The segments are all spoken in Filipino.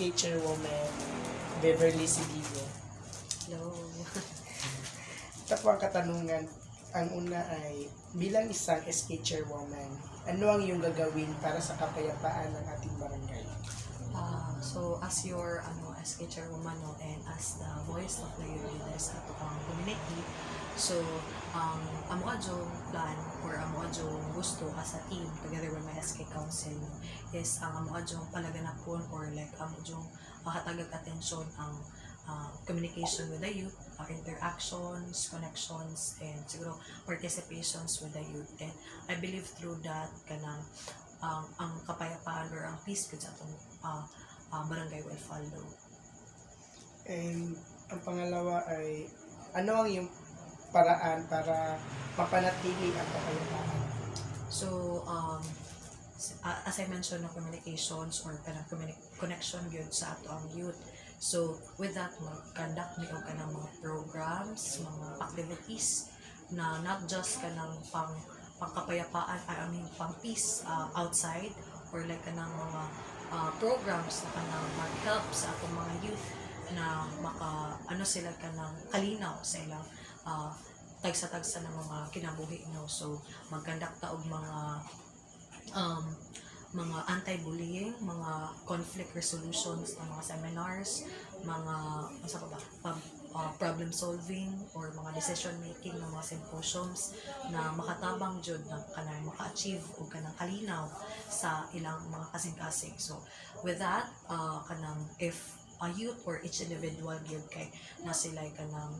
Miss um, SK Chairwoman Beverly Cedillo. Hello. Ito po ang katanungan. Ang una ay, bilang isang SK Chairwoman, ano ang iyong gagawin para sa kapayapaan ng ating barangay? Ah, so as your ano as a chairwoman no, and as the voice of the sa ato ang community so um amo adjong plan or amo adjong gusto as a team together with my SK council is ang amo adjong palaganapon or like amo adjong uh, hatagag atensyon ang uh, communication with the youth, uh, interactions, connections, and siguro participations with the youth. And I believe through that kanang um, ang kapayapaan or ang peace gud sa atong uh, uh, barangay will follow. And ang pangalawa ay, ano ang iyong paraan para mapanatili ang kapayapaan? So, um, as I mentioned, no, communications or kanang connection gyud sa ato ang youth. So, with that, mag-conduct mi og kanang mga programs, mga activities na not just kanang pang pangkapayapaan, I mean, pang peace uh, outside or like kanang mga uh, programs na kanang mag-help sa atong mga youth na maka ano sila kanang kalinaw sa ilang uh, tagsa-tagsa ng mga kinabuhi no so magkandak ta og mga um, mga anti-bullying, mga conflict resolutions ng mga seminars, mga ano ba, uh, problem solving or mga decision making ng mga symposiums na makatabang jud na kanang maka-achieve o kanang kalinaw sa ilang mga kasing-kasing. So with that, uh, kanang if a youth or each individual gyud kay na sila kanang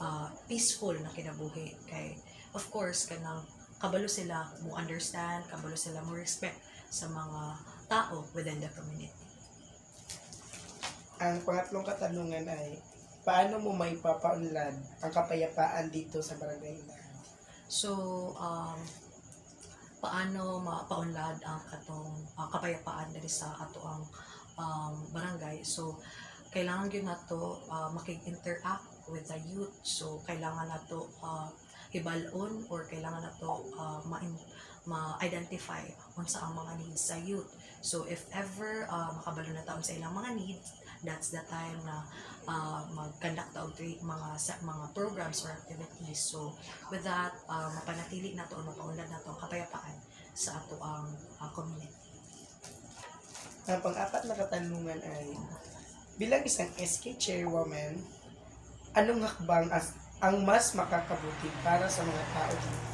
uh, peaceful na kinabuhi. Kay of course kanang kabalo sila mo understand kabalo sila mo respect sa mga tao within the community. Ang pangatlong katanungan ay, paano mo may papaunlad ang kapayapaan dito sa barangay Inahan? so um paano mapaunlad ang katong uh, kapayapaan diri sa ato ang um, barangay? So kailangan gyud nato uh, makig-interact with the youth. So kailangan nato uh, hibalon or kailangan nato uh, ma ma-identify unsa ang mga needs sa youth. So if ever uh, makabalo na taon sa ilang mga needs that's the time na uh, mag-conduct og mga sa- mga programs or activities. So with that uh, mapanatili nato o mapaunlad nato ang kapayapaan sa ato ang uh, community. Ang pang-apat na katanungan ay, bilang isang SK Chairwoman, anong hakbang as, ang mas makakabuti para sa mga tao dito?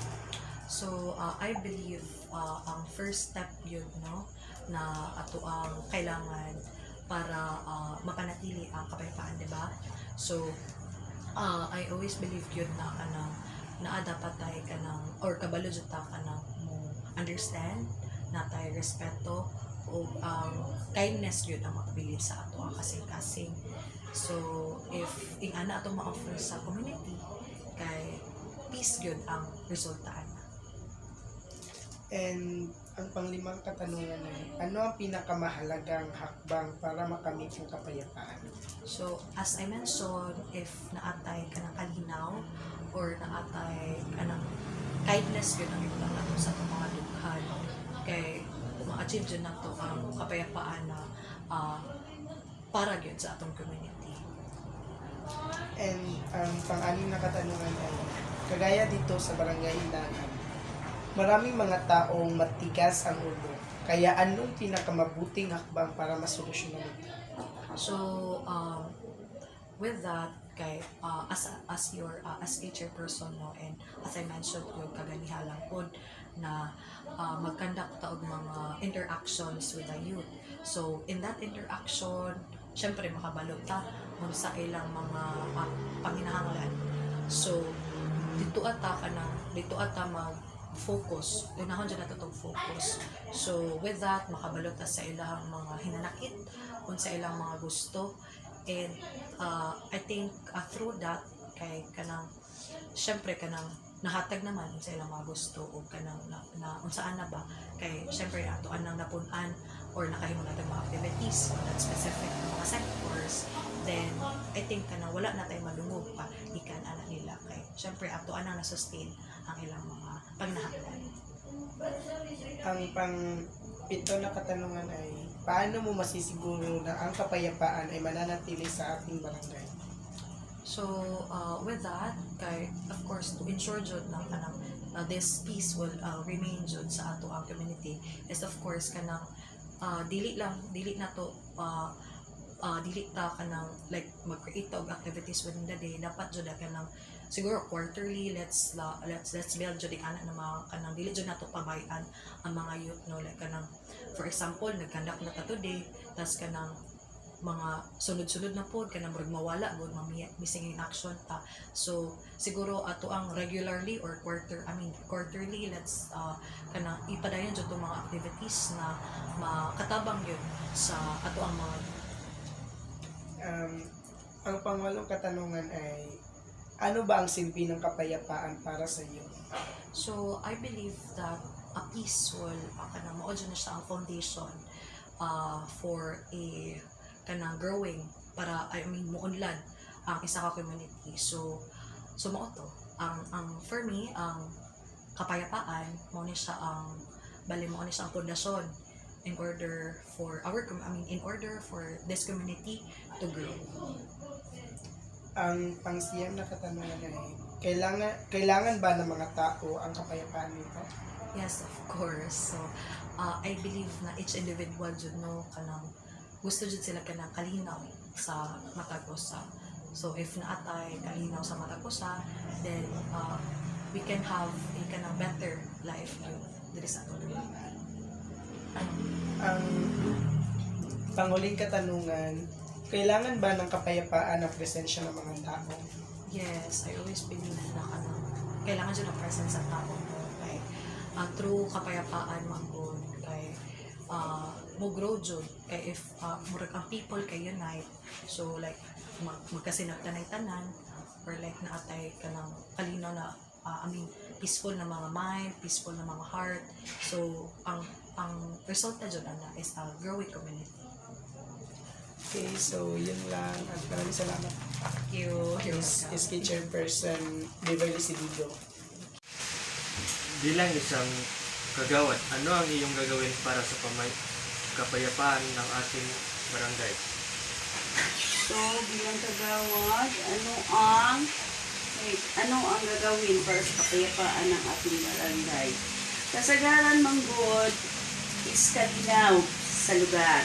So, uh, I believe uh, ang first step yun, no, na ato ang kailangan para uh, mapanatili ang kapayapaan, di ba? So, uh, I always believe yun na kanang naa dapat tayo kanang or kabalo jud ta kanang mo understand na tayo respeto o um, kindness yun ang makabilin sa ato ang kasing-kasing. So, if ing ana ato ma-offer sa community, kay peace yun ang resultaan. And ang panglimang katanungan ay, ano ang pinakamahalagang hakbang para makamit ang kapayapaan? So, as I mentioned, if naatay ka ng kalinaw or naatay ka ng kindness yun ang ilang nato sa itong mga dughan kay ma-achieve dyan nato ang kapayapaan na ah, para yun sa atong community. And ang pang-anim na katanungan ay, kagaya dito sa barangay Inahan, maraming mga taong matigas ang ulo. Kaya anong pinakamabuting hakbang para masolusyonan ito? So, um, with that, kay uh, as as your uh, as a chairperson no and as I mentioned yung kaganihalang pod na uh, mag-conduct og mga interactions with the youth. So, in that interaction, syempre makabalo ta kung sa ilang mga uh, panginahanglan. So, dito ata ka na, dito ata mag focus, unahon dyan nato tong focus. So, with that, makabalo ta sa ilang mga hinanakit, kung sa ilang mga gusto, and uh, I think uh, through that, kay kanang, syempre kanang, nahatag naman sa ilang mga gusto o kanang na, na unsaan na ba kay syempre ato anang napunan or nakahimo natin mga activities on that specific na mga sectors then I think kana wala na tayo malungog pa ikan ana nila kay syempre ato anang na-sustain ang ilang mga pagnahanglan Ang pang pito na katanungan ay, paano mo masisiguro na ang kapayapaan ay mananatili sa ating barangay? So, uh, with that, kay, of course, to ensure jud na kanang uh, this peace will uh, remain jud sa ato ang community is of course kanang uh, dili lang dili na to. Uh, uh, dili ta kanang like mag-create og activities within the day. Dapat jud na kanang siguro quarterly let's la, let's let's build jud ana na mga kanang dili jud nato pabayan ang mga youth no? Like kanang for example nagkandak na ta today tas kanang mga sunod-sunod na pod kanang murag mawala gud mami- missing in action ta so siguro ato ang regularly or quarter I mean quarterly let's uh, kanang ipadayon jud mga activities na makatabang yun sa ato ang mga Um, ang pangwalong katanungan ay, ano ba ang silbi ng kapayapaan para sa iyo? So, I believe that a peace will, uh, kanang dyan na siya ang foundation uh, for a kanang growing para, I mean, muunlad ang isa ka community. So, so mao to. Ang, ang, for me, ang kapayapaan, mao ni siya ang, bali mao ni siya ang pundasyon in order for our, I mean, in order for this community to grow. Ang pangsiyam na katanungan ay, kailangan, kailangan ba ng mga tao ang kapayapaan nito? Yes, of course. So, uh, I believe na each individual jud no kanang gusto jud sila kanang kalinaw sa matag usa. So, if naatay kalinaw sa matag usa, then uh, we can have a kanang better life yun diri sa lugar. Ang panguling katanungan, kailangan ba ng kapayapaan ang presensya ng mga tao? Yes, I always believe na kanang kailangan dyan ang presence sa tao mo kay uh, through kapayapaan magod kay uh, mo grow jud kay if uh, murag ang people kay unite so like mag magkasinagtanay tanan or like naatay ka ng kalinaw na uh, I mean peaceful na mga mind, peaceful na mga heart. So ang ang resulta jud ana is a growing community. Okay, so yun lang. At maraming salamat. Thank you. You're Is. SK Chairperson Beverly Sidigo. Bilang isang kagawad, ano ang iyong gagawin para sa pamay kapayapaan ng ating barangay? So, bilang kagawad, ano ang wait, ano ang gagawin para sa kapayapaan ng ating barangay? Kasagaran manggod is kalinaw sa lugar.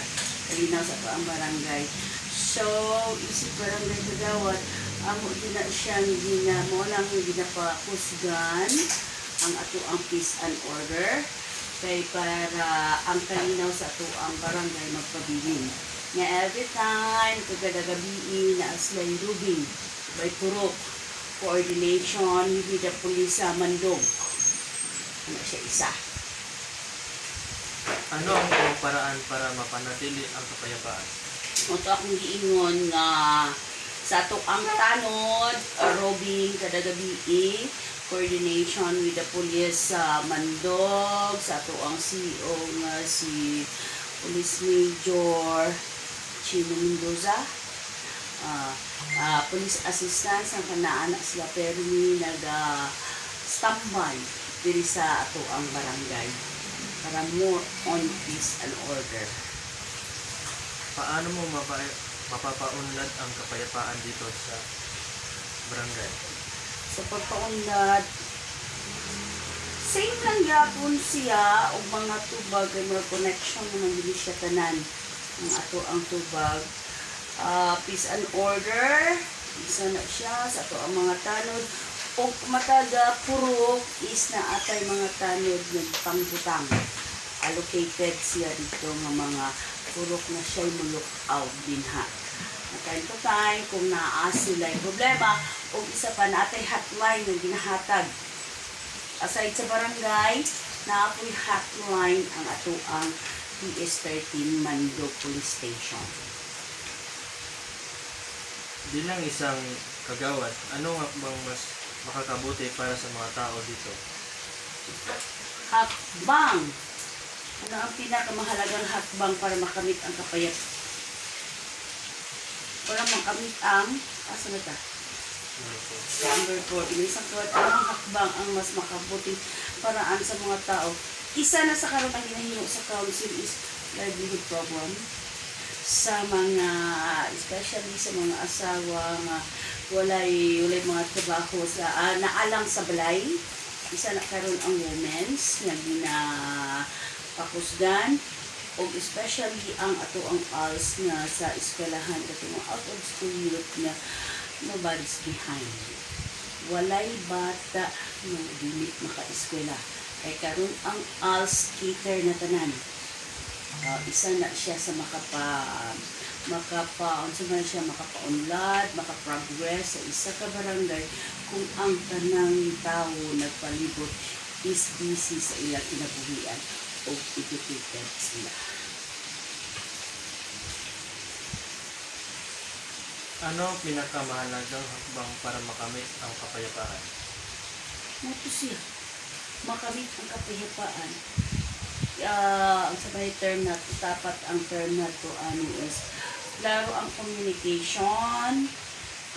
Kalinaw sa ang barangay. So, isip barangay kagawad, amo din na siyang gina, mo lang ginapakusgan ang ato ang peace and order kay para ang kalinaw sa ato ang barangay magpabilin nga every time kagada gabi na aslay rubing by purok coordination with the police sa mandog. Ano siya isa? Ano ang paraan para mapanatili ang kapayapaan? Ito akong giingon nga sa ato ang tanod, robing kada gabi coordination with the police sa Mandog, sa ato ang CEO nga si Police Major Chino Mendoza, ah ah, police assistance ang kanaan sila permi naga standby diri sa ato ang barangay para more on peace and order. Paano mo mapa- mapapaunlad ang kapayapaan dito sa barangay? Sa pagpaunlad same lang yapon siya o mga tubag ay mga connection ng dili siya tanan. Ang ato ang tubag. Ah, peace and order. Isa na siya sa ato ang mga tanod. O mataga purok is na atay mga tanod ng pangbutang allocated siya dito ng mga purok na siya mulok out dinha na time to time kung naa sila yung problema o isa pa natay hotline na ginahatag aside sa barangay naapoy hotline ang ato ang PS13 Mandog Police Station Bilang isang kagawad, ano nga bang mas makakabuti para sa mga tao dito? hakbang ano ang pinakamahalagang hakbang para makamit ang kapayat para makamit ang na? Ano po? Number 4, isang kawat ang hakbang ang mas makabuting paraan sa mga tao. Isa na sa karon ang ginahimo sa council is livelihood program sa mga especially sa mga asawa nga walay walay mga trabaho sa ah, naalang sa balay. Isa na karon ang women's nga gina pakusgan o especially ang ato ang ALS nga sa eskwelahan ato mga out of school youth nga nobody's behind walay bata nga dili maka-eskwela. Kay karon ang ALS cater na tanan. Ah, isa na siya sa makapa makapa unsa man siya makapaunlad makaprogress sa isa ka barangay kung ang tanang tawo nagpalibot is busy sa ilang kinabuhian o educated sila. Ano ang pinakamahalagang hakbang para makamit ang kapayapaan? Moto siya. Makamit ang kapayapaan. Ah, ang sabay term na dapat ang term na to ano is klaro ang communication,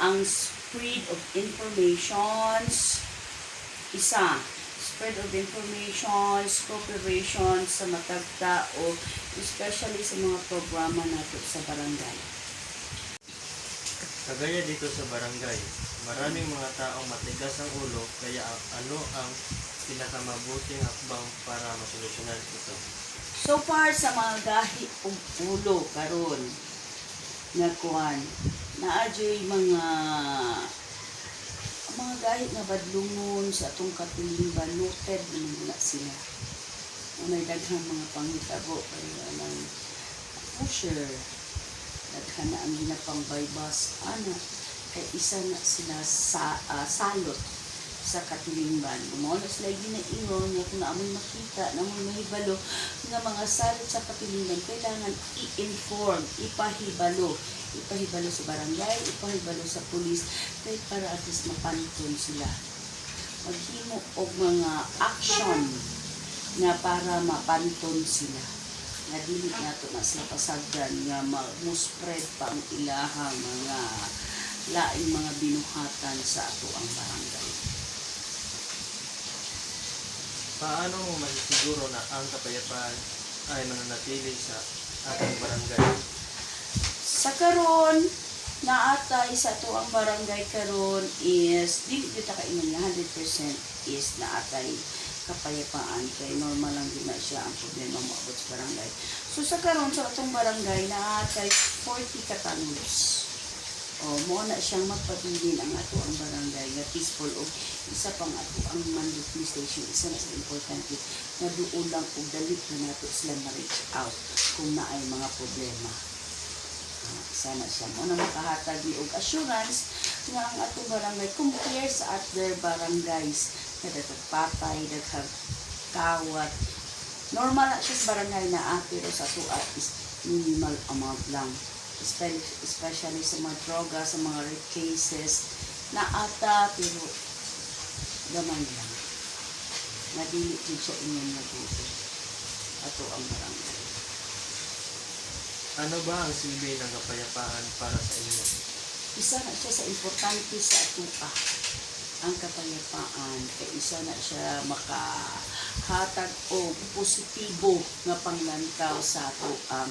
ang spread of informations, isa, spread of informations, cooperation sa matag tao, especially sa mga programa nato sa barangay. Kagaya dito sa barangay, maraming mga taong matigas ang ulo kaya ano ang pinakamabuting hakbang para masolusyonan ito? So far sa mga gahi ug ulo karon nga kuan naadyoy mga mga gahi nga badlungon sa atong katulingban noted na sila. May daghang mga panghitabo kaya ng pusher daghan na ang ginapang bypass ana kay isa na sila sa ah, salot sa katulingban. Mo na sila ginaingon nga kung naamoy makita, naamoy mahibalo nga mga salot sa katulingban kailangan i-inform, ipahibalo, ipahibalo sa barangay, ipahibalo sa pulis kay para at least mapanton sila. Maghimo og mga action nga para mapanton sila nga dili nato na sila pasagdan nga mo-spread pa ang ilahang mga laing mga binuhatan sa ato ang barangay. Paano mo masisiguro na ang kapayapaan ay mananatili sa ating barangay? Sa karon na atay sa ato ang barangay karon is di kita kaingon nga 100% is na atay kapayapaan kay normal lang din na siya ang problema mo abot sa barangay. So sa karon sa atong barangay na atay 40 katanos. O mo na siyang magpabilin ang ato ang barangay nga peaceful o isa pang ato ang Mandut Police Station isa na sa importante nga duol lang og dali na nato sila ma-reach out kung naay mga problema sana siya mo na makahatag og assurance nga ang atong barangay compare sa other barangays na daghang patay. Normal na siya barangay na ah, pero sa ato at is minimal amount lang. Especially, sa mga droga, sa mga rape cases na ata pero gamay lang. Nadili din siya inyong nabuti. Ato ang barangay. Ano ba ang silbi ng kapayapaan para sa inyo? isa na siya sa importante sa atupa ang kapayapaan. Kay isa na siya makahatag o positibo nga panglantaw sa ato ang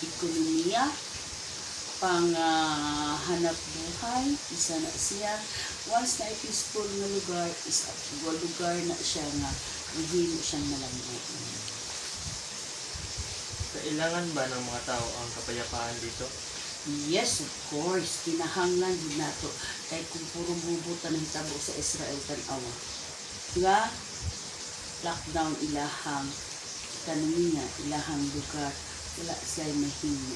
ekonomiya pang hanap buhay isa na siya. Once na peaceful nga lugar is a lugar na siya nga mahimo siyang malamig Kailangan ba ng mga tao ang kapayapaan dito? Yes, of course. Kinahanglan din nato. Kay kung puro bubutan ng tabo sa Israel tanawa. Nga, lockdown ilahang kanunya, ilahang lugar. Wala sila mahimo.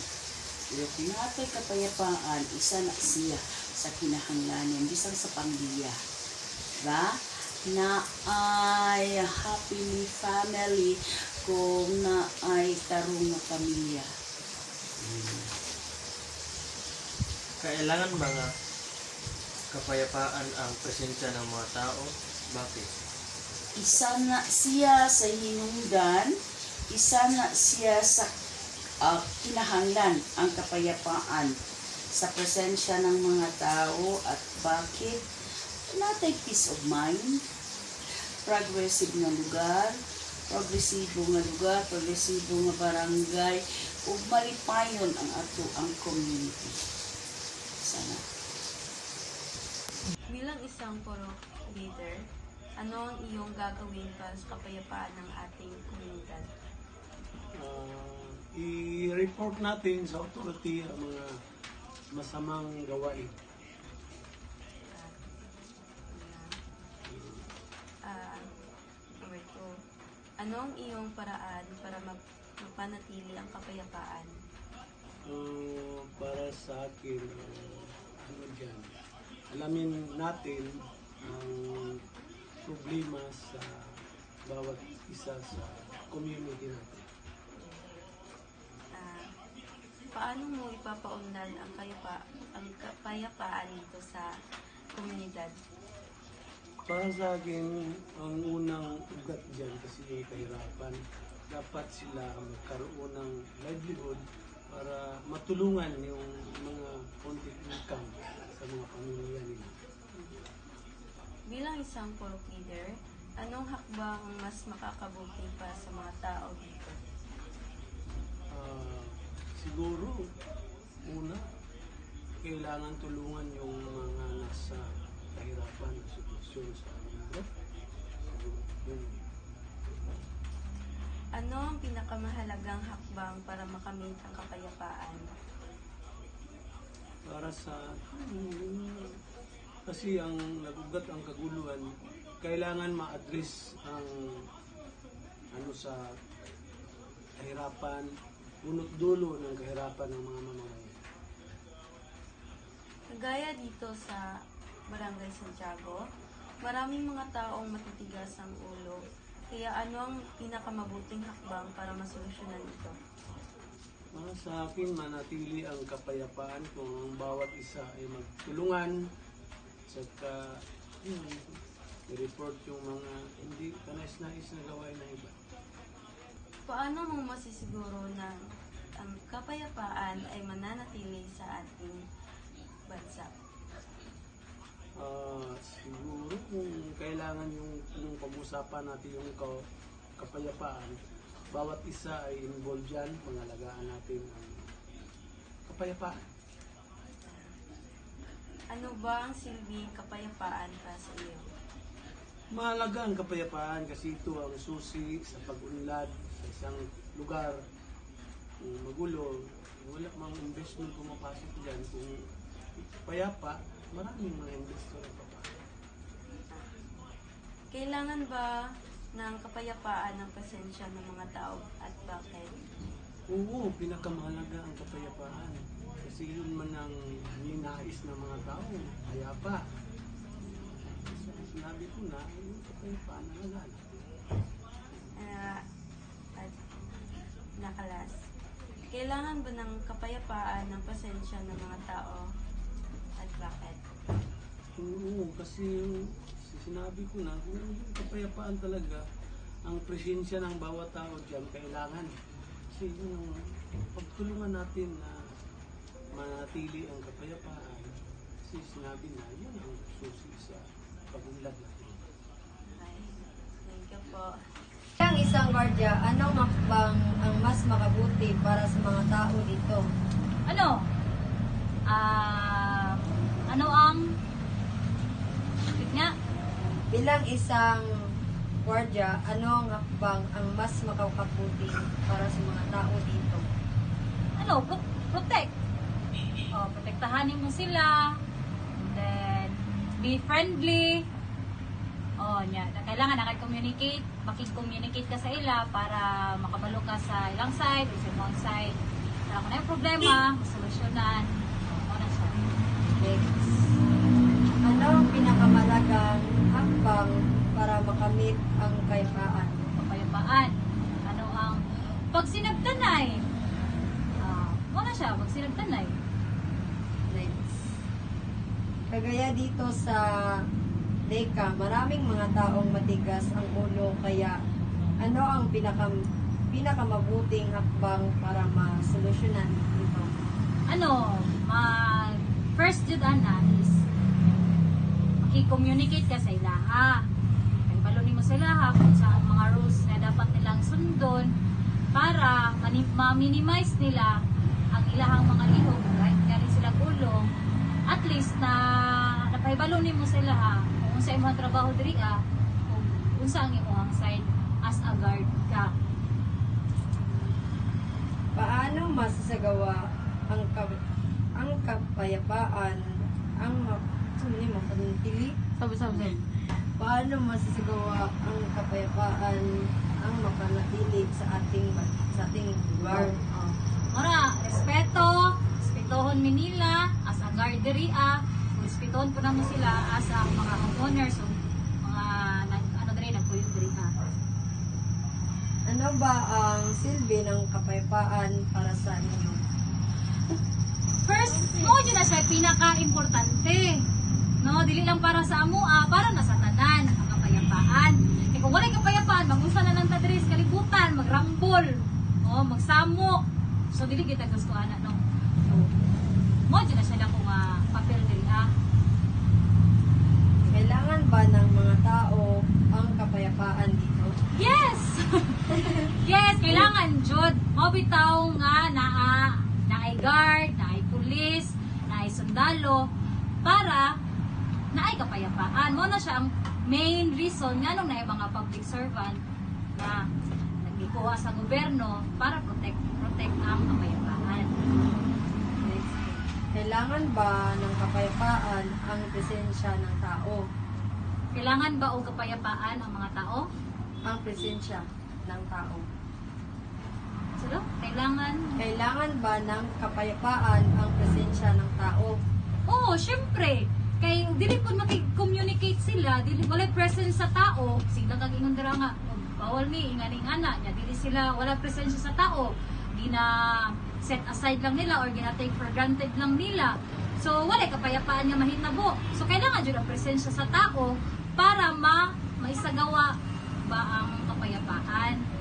Pero kung natay kapayapaan, isa na siya sa kinahanglanan, bisang sa pamilya. Ba? Na ay happy family kung na ay tarong na pamilya. Kailangan mga kapayapaan ang presensya ng mga tao? Bakit? isa na siya sa hinungdan, isa na siya sa ah, kinahanglan ang kapayapaan sa presensya ng mga tao at bakit natay peace of mind, progressive na lugar, progresibo nga lugar, progresibo nga barangay, ug malipayon ang ato ang community. Sana. Bilang isang puro leader, ano ang iyong gagawin para sa kapayapaan ng ating komunidad? Ah, i-report natin sa authority ang mga masamang gawain. Ano ang iyong paraan para mag- mapanatili ang kapayapaan? Ah, para sa akin, ah, ano dyan, alamin natin ang problema sa bawat isa sa community natin. Ah, paano mo ipapaunlad ang, kayapa, ang kapayapaan dito sa komunidad? Para sa akin, ang unang ugat dyan kasi yung kahirapan, dapat sila magkaroon ng livelihood para matulungan yung mga konti income sa mga pamilya nila. Bilang isang puro leader, anong hakbang ang mas makakabuti para sa mga tao dito? Ah, siguro, una, kailangan tulungan yung mga nasa kahirapan na sitwasyon sa mundo. Ano ang pinakamahalagang hakbang para makamit ang kapayapaan? para sa mm, kasi ang nagugat ang kaguluhan kailangan ma-address ang ano sa kahirapan unot dulo ng kahirapan ng mga mamamayan Kagaya dito sa Barangay Santiago, maraming mga taong matitigas ang ulo. Kaya ano ang pinakamabuting hakbang para masolusyonan ito? para sa akin manatili ang kapayapaan kung ang bawat isa ay magtulungan saka yun, i-report yung mga hindi kanais-nais na gawain ng iba Paano mo masisiguro na ang kapayapaan ay mananatili sa ating bansa? Ah, siguro kung kailangan yung yung pag-usapan natin yung ka- kapayapaan, bawat isa ay involved dyan, pangalagaan natin ang kapayapaan. Ano ba ang silbing kapayapaan para sa iyo? Mahalaga ang kapayapaan kasi ito ang susi sa pag-unlad sa isang lugar. Kung magulo, wala mang investment pumapasok dyan. Kung payapa, maraming mga investor ang papasok. Kailangan ba ng kapayapaan ng presensya ng mga tao at bakit? Oo, pinakamahalaga ang kapayapaan. Kasi yun man ang ninais ng mga tao, kaya pa. So, sinabi ko na, yung kapayapaan na nagana. Ah, at nakalas. Kailangan ba ng kapayapaan ng pasensya ng mga tao bakit? Oo, kasi sinabi ko na, kung yung kapayapaan talaga, ang presensya ng bawat tao dyan, kailangan. Kasi yung pagtulungan natin na manatili ang kapayapaan, kasi sinabi na, yun ang susi sa pag-unlad natin. Okay. Thank you po. Ang isang gwardiya, anong hakbang ang mas makabuti para sa mga tao dito? ano, ah, ano ang, wait nga, Bilang isang gwardiya, anong hakbang ang mas makakabuti para sa mga tao dito? ano, pro- protect. Oh, protektahanin mo sila. And then, be friendly. Oh, nya, na kailangan nakag-communicate, makig-communicate ka sa ila para makabalo ka sa ilang side o sa ibang side. Para kung may problema, solusyonan. Oh, ano siya. Next. Ano ang pinakamalagang hakbang para makamit ang kayapaan? kapayapaan. Ano ang pag sinagtanay? Ah, wala siya, pag sinagtanay. Next. Kagaya dito sa Leka, maraming mga taong matigas ang ulo kaya ano ang pinaka pinakamabuting hakbang para masolusyonan ito? Ano, mag first jud ana is maki-communicate ka sa ilaha. Kay balo nimo mo sila ha kung sa mga rules na dapat nilang sundon para ma-minimize nila ang ilahang mga lihok kahit galing sila kulong at least na napahibalo mo sila ha kung unsa imong trabaho diri ah kung unsa ang imong side as a guard ka Paano masasagawa ang ka- ang kapayapaan ang sumili mo panintili? sabi sabi Paano masasagawa ang kapayapaan ang mapanatili sa ating sa ating lugar? Oh. Ora, respeto, respetohon mi nila as a guard diri ah. Respetohon po namo sila as ang mga homeowners o mga nag, ano diri nagpuyod diri ah. Ano ba ang silbi ng kapayapaan para sa inyo? First, mo dyan na siya pinaka-importante. No, dili lang para sa amo ah, para na sa tanan ang kapayapaan. E kung wala kapayapaan, magusa na lang ta diri sa kalibutan, magrambol, oh, magsamok. So dili kita gusto ana no. So, mo na siya lang kung ah, papel diri ah. Kailangan ba ng mga tao ang kapayapaan dito? Yes! yes, kailangan jud. Mo bitaw nga naa naay guard, naay pulis, naay sundalo para kapayapaan. Mo na siya ang main reason nga nung naay mga public servant na nagikuha sa gobyerno para protect protect ang kapayapaan. Kailangan ba ng kapayapaan ang presensya ng tao? Kailangan ba og kapayapaan ang mga tao? Ang presensya ng tao. Sino? Kailangan Kailangan ba ng kapayapaan ang presensya ng tao? Oo, syempre. Kay dili po makig-communicate sila, dili wala presence sa tao, sila kag ingon dira nga "Oh, bawal ni ingani ana nya dili sila wala presensya sa tao. Gina set aside lang nila or gina take for granted lang nila. So wala kapayapaan nga mahitabo. So kailangan jud ang presensya sa tao para ma maisagawa ba ang kapayapaan.